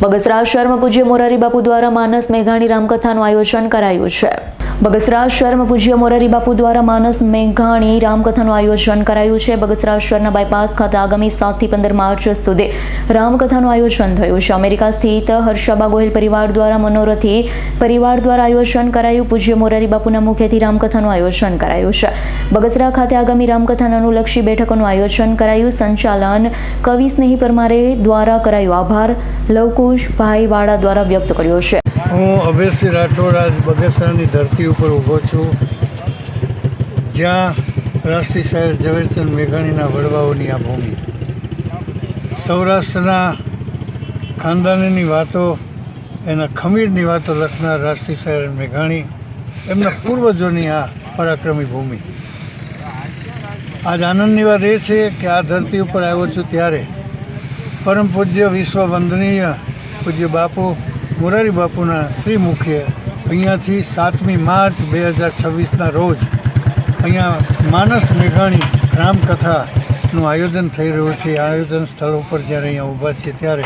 બગસરા શહેરમાં પૂજ્ય મોરારી બાપુ દ્વારા માનસ મેઘાણી રામકથાનું આયોજન કરાયું છે. બગસરા શહેરમાં પૂજ્ય મોરારી બાપુ દ્વારા માનસ મેઘાણી રામકથાનું આયોજન કરાયું છે. બગસરા શહેરના બાયપાસ ખાતે આગામી સાતથી પંદર માર્ચ સુધી રામકથાનું આયોજન થયું છે. અમેરિકા સ્થિત હર્ષાબા ગોહિલ પરિવાર દ્વારા મનોરથી પરિવાર દ્વારા આયોજન કરાયું. પૂજ્ય મોરારી બાપુના મુખ્યથી રામકથાનું આયોજન કરાયું છે. બગસરા ખાતે આગામી રામકથાના અનુલક્ષી બેઠકોનું આયોજન કરાયું. સંચાલન કવિ સ્નેહી પરમારે દ્વારા કરાયું આભાર. લવકુશ વાળા દ્વારા વ્યક્ત કર્યો છે. હું અભયસિંહ રાઠોડ આજ બગસરાની ધરતી ઉપર ઊભો છું. જ્યાં રાષ્ટ્રીય શહેર ઝવેરચંદ મેઘાણીના વડવાઓની આ ભૂમિ. સૌરાષ્ટ્રના ખાનદાનીની વાતો, એના ખમીરની વાતો લખનાર રાષ્ટ્રીય શહેર મેઘાણી, એમના પૂર્વજોની આ પરાક્રમી ભૂમિ. આજ આનંદની વાત એ છે કે આ ધરતી ઉપર આવ્યો છું ત્યારે. પરમ પૂજ્ય વિશ્વ વંદનીય પૂજ્ય બાપુ મોરારી બાપુના શ્રી મુખ્ય અહીંયાથી સાતમી માર્ચ બે હજાર છવ્વીસના રોજ અહીંયા માનસ મેઘાણી રામકથાનું આયોજન થઈ રહ્યું છે. આયોજન સ્થળ ઉપર જ્યારે અહીંયા ઊભા છે ત્યારે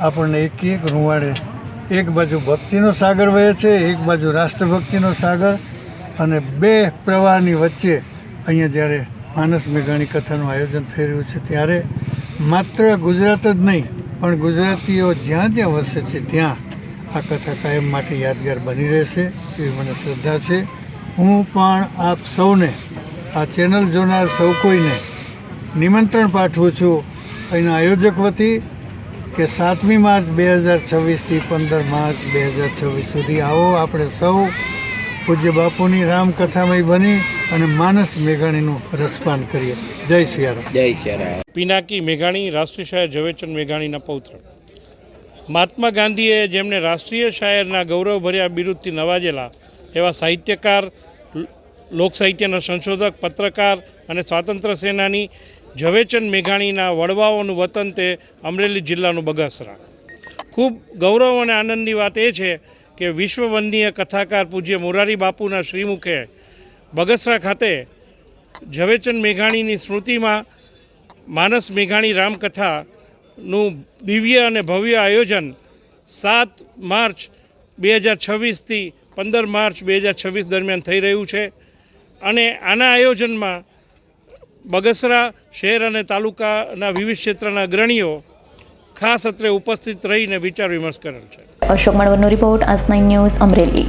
આપણને એક એક રૂવાડે એક બાજુ ભક્તિનો સાગર વહે છે, એક બાજુ રાષ્ટ્રભક્તિનો સાગર અને બે પ્રવાહની વચ્ચે અહીંયા જ્યારે માનસ મેઘાણી કથાનું આયોજન થઈ રહ્યું છે ત્યારે માત્ર ગુજરાત જ નહીં પણ ગુજરાતીઓ જ્યાં જ્યાં વસે છે, ત્યાં આ કથા કાયમ માટે યાદગાર બની રહેશે એવી મને શ્રદ્ધા છે. હું પણ આપ સૌને આ ચેનલ જોનાર સૌ કોઈને નિમંત્રણ પાઠવું છું અહીંના આયોજક વતી કે સાતમી માર્ચ બે હજાર છવ્વીસથી પંદર માર્ચ બે હજાર છવ્વીસ સુધી આવો આપણે સૌ પૂજ્ય બાપુની રામકથામય બની અને માનસ મેઘાણીનું રસપાન કરીએ. જય સિયારામ. જય શ્રી પિનાકી મેઘાણી રાષ્ટ્રીય શાયર ઝવેરચંદ મેઘાણીના પૌત્ર. મહાત્મા ગાંધીએ જેમને રાષ્ટ્રીય શાયરના ગૌરવભર્યા બિરુદથી નવાજેલા એવા સાહિત્યકાર લોક સાહિત્યના સંશોધક પત્રકાર અને સ્વાતંત્ર્ય સેનાની ઝવેરચંદ મેઘાણીના વડવાઓનું વતન તે અમરેલી જિલ્લાનું બગસરા. ખૂબ ગૌરવ અને આનંદની વાત એ છે કે વિશ્વવંદનીય કથાકાર પૂજ્ય મોરારી બાપુના શ્રીમુખે બગસરા ખાતે ઝવેરચંદ મેઘાણીની સ્મૃતિમાં માનસ મેઘાણી રામકથાનું દિવ્ય અને ભવ્ય આયોજન સાત માર્ચ બે હજાર છવ્વીસથી પંદર માર્ચ બે હજાર છવ્વીસ દરમિયાન થઈ રહ્યું છે. અને આના આયોજનમાં બગસરા શહેર અને તાલુકાના વિવિધ ક્ષેત્રના અગ્રણીઓ ખાસ અત્રે ઉપસ્થિત રહીને વિચાર વિમર્શ કરેલ છે. અશોક મળવાનો રિપોર્ટ આજ ન્યૂઝ અમરેલી.